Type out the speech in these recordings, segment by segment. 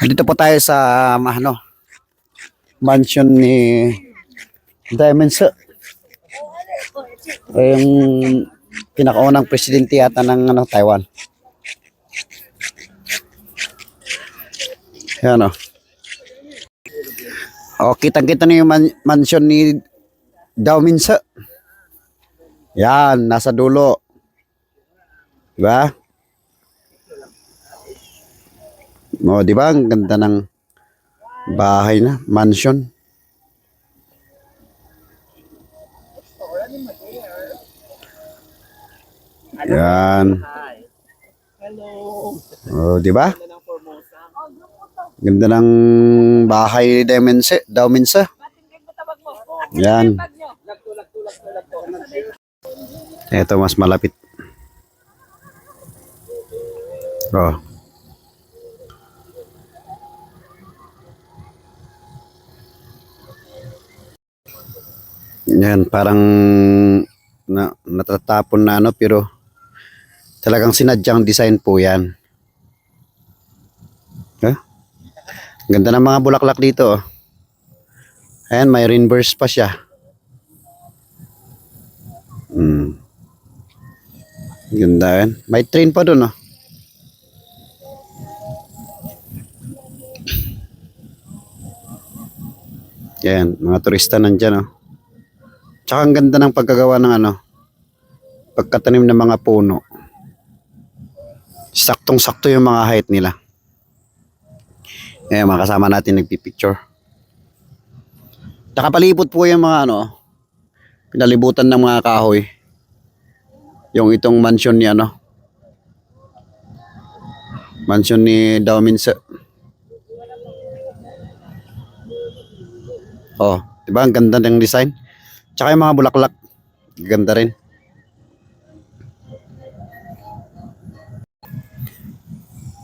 Dito po tayo sa um, ano, mansion ni Diamond Sir. Yung pinakaunang presidente yata ng ano, Taiwan. Yan o. O, kitang-kita na yung man- mansion ni Min Sir. Yan, nasa dulo. Diba? O, di ba? Ang ganda ng bahay na, mansion. Yan. O, di ba? Ganda ng bahay Demense, Daumense. Yan. Ito mas malapit. Oh. Yan, parang na, natatapon na ano pero talagang sinadyang design po yan. Eh? Ganda ng mga bulaklak dito. Oh. Ayan, may reverse pa siya. Hmm. Ganda yan. May train pa doon, oh. Yan, mga turista nandyan, oh. Tsaka ang ganda ng pagkagawa ng ano, pagkatanim ng mga puno. Saktong-sakto yung mga height nila. Eh, mga kasama natin nagpipicture. Nakapalibot po yung mga ano, pinalibutan ng mga kahoy. Yung itong mansion ni ano, mansion ni Daumin sa Oh, 'di ba? Ang ganda ng design. Tsaka yung mga bulaklak, ganda rin.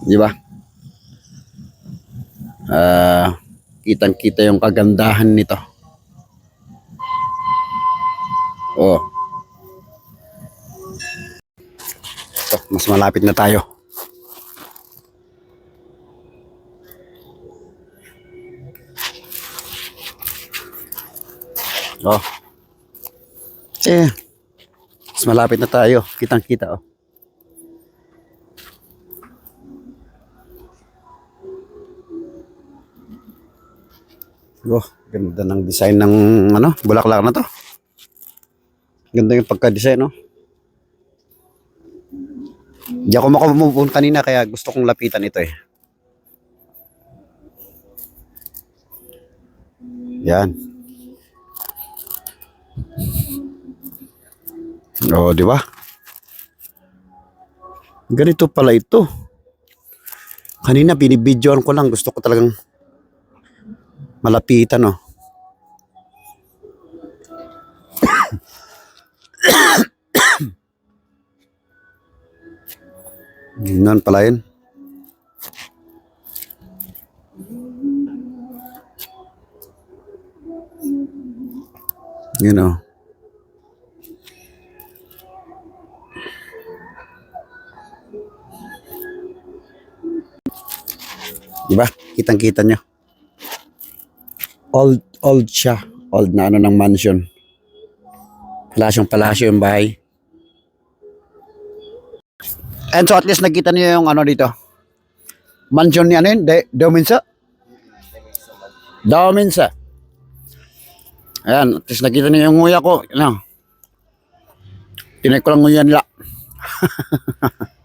Di ba? Ah, kitang-kita yung kagandahan nito. Oh. Ito, mas malapit na tayo. Oh. Eh, mas malapit na tayo. Kitang-kita, oh. Oh, ganda ng design ng ano, bulaklak na to. Ganda yung pagka-design, no? Di ako makamove kanina kaya gusto kong lapitan ito eh. Yan. Oh, di ba? Ganito pala ito. Kanina binibidyoan ko lang. Gusto ko talagang malapitan, oh. Ganun pala yun. You know. Diba? Kitang-kita nyo. Old, old siya. Old na ano ng mansion. Palasyong palasyo yung bahay. And so at least nakita niyo yung ano dito. Mansion ni ano yun? Dominsa? Dominsa. Ayan, at least nakita niyo yung nguya ko. Ano? Tinay ko lang nguya nila.